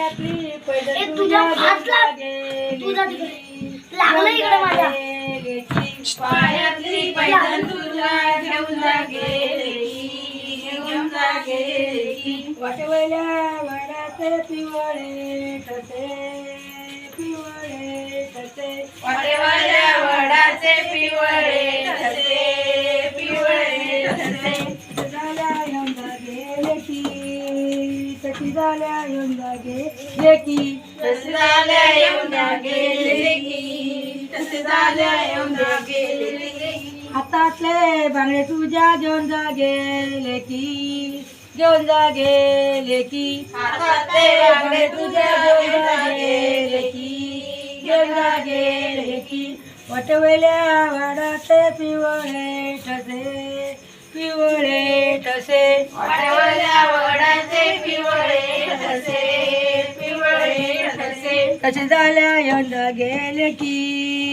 पायातली पैदल तुझ्या. पायातली पैदल घेऊन गेली घेऊन गेली वाटवल्या वडाचे पिवळे तसे पिवळे तसे. वाटवल्या झाल्या यंदा जागे लेकी तसे झाल्या येऊन जागे की तसे झाल्या येऊन जागे हातातले बांगडे तुझ्या जेवण जा गेले जेवण जागे जा हातातले बांगडे तुझ्या जेवण जागे लेकी जेवण जागे लेकी गेले वटवेल्या वाडाचे पिवळे ठसे पिवळे ठसे वटवेल्या तसे झाल्या यंदा गेले की?